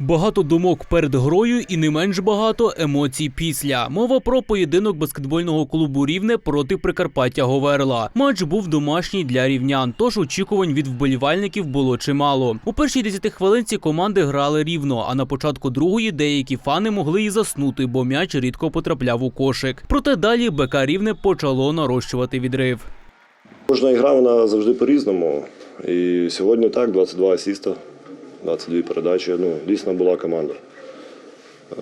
Багато думок перед грою і не менш багато емоцій після. Мова про поєдинок баскетбольного клубу Рівне проти Прикарпаття Говерла. Матч був домашній для рівнян, тож очікувань від вболівальників було чимало. У першій 10 хвилинці команди грали рівно, а на початку другої деякі фани могли і заснути, бо м'яч рідко потрапляв у кошик. Проте далі БК Рівне почало нарощувати відрив. Кожна ігра вона завжди по-різному. І сьогодні так, 22 асіста, 22 передачі. Ну, дійсно була команда. Е,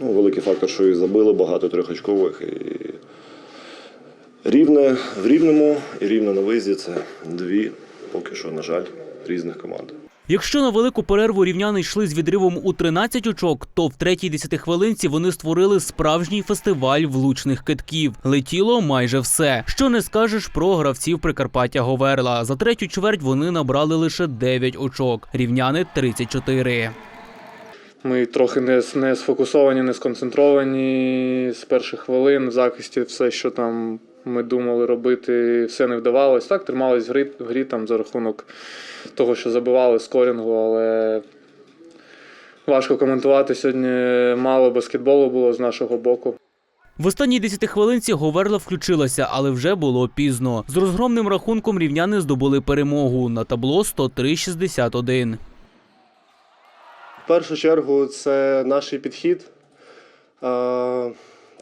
Ну, великий фактор, що і забили багато трьохочкових. І... Рівне в рівному і рівне на виїзді це дві, поки що, на жаль, різних команд. Якщо на велику перерву рівняни йшли з відривом у 13 очок, то в третій десятихвилинці вони створили справжній фестиваль влучних китків. Летіло майже все. Що не скажеш про гравців Прикарпаття Говерла. За третю чверть вони набрали лише 9 очок. Рівняни 34. Ми трохи не, не сфокусовані, не сконцентровані з перших хвилин. В захисті все, що там ми думали робити, все не вдавалось. Так, тримались в грі, в грі там за рахунок того, що забивали скорінгу, але важко коментувати. Сьогодні мало баскетболу було з нашого боку. В останній десятихвилинці Говерла включилася, але вже було пізно. З розгромним рахунком рівняни здобули перемогу на табло 103-61. В першу чергу це наш підхід,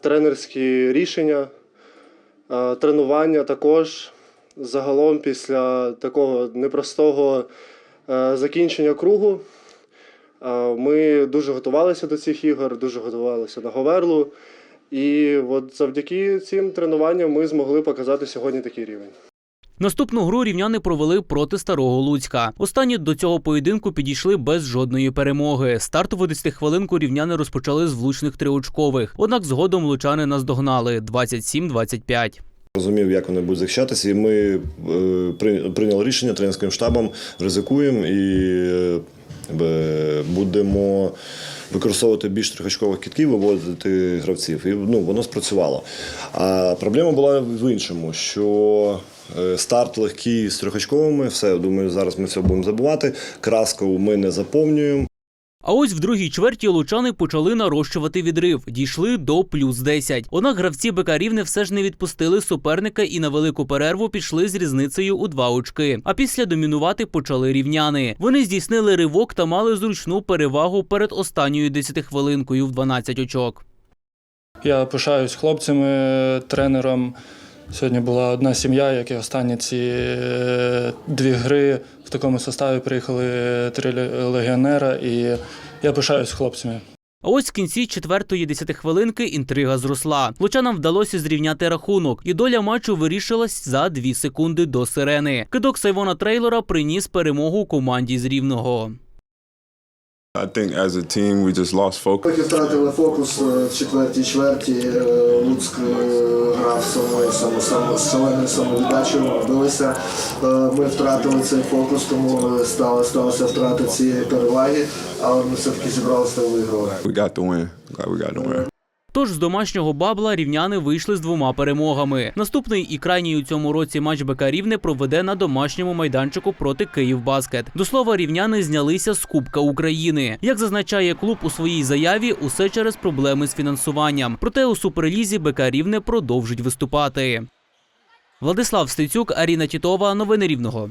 тренерські рішення, тренування також. Загалом після такого непростого е, закінчення кругу е, ми дуже готувалися до цих ігор, дуже готувалися на Говерлу. І от завдяки цим тренуванням ми змогли показати сьогодні такий рівень. Наступну гру рівняни провели проти старого Луцька. Останні до цього поєдинку підійшли без жодної перемоги. Стартову 10 хвилинку рівняни розпочали з влучних триочкових. Однак згодом лучани наздогнали 27-25. Розумів, як вони будуть захищатися, і ми е, при- прийняли рішення тренерським штабом, ризикуємо і е, будемо використовувати більш трьохочкових кітків, виводити гравців. І ну, воно спрацювало. А проблема була в іншому, що е, старт легкий з трьохачковими, все, думаю, зараз ми все будемо забувати. Краску ми не заповнюємо. А ось в другій чверті лучани почали нарощувати відрив, дійшли до плюс 10. Однак гравці БК Рівне все ж не відпустили суперника і на велику перерву пішли з різницею у два очки. А після домінувати почали рівняни. Вони здійснили ривок та мали зручну перевагу перед останньою десятихвилинкою в 12 очок. Я пишаюсь хлопцями, тренером. Сьогодні була одна сім'я, як і останні ці е, дві гри в такому составі приїхали три легіонера, і я пишаюсь хлопцями. А ось в кінці четвертої десятихвилинки інтрига зросла. Лучанам вдалося зрівняти рахунок, і доля матчу вирішилась за дві секунди до сирени. Кидок Сайвона Трейлора приніс перемогу команді з рівного. I think as a team we just lost focus. Поки втратили фокус е, в четвертій чверті, е, Луцьк самою само, само, шаленою самовіддачею, билися. Е, Ми втратили цей фокус, тому стало, сталося втрата цієї переваги, але ми все-таки зібралися та виграли. Тож з домашнього бабла рівняни вийшли з двома перемогами. Наступний і крайній у цьому році матч БК Рівне проведе на домашньому майданчику проти Київбаскет. До слова, рівняни знялися з Кубка України. Як зазначає клуб у своїй заяві, усе через проблеми з фінансуванням. Проте у суперлізі БК Рівне продовжить виступати. Владислав Стецюк, Аріна Тітова. Новини Рівного.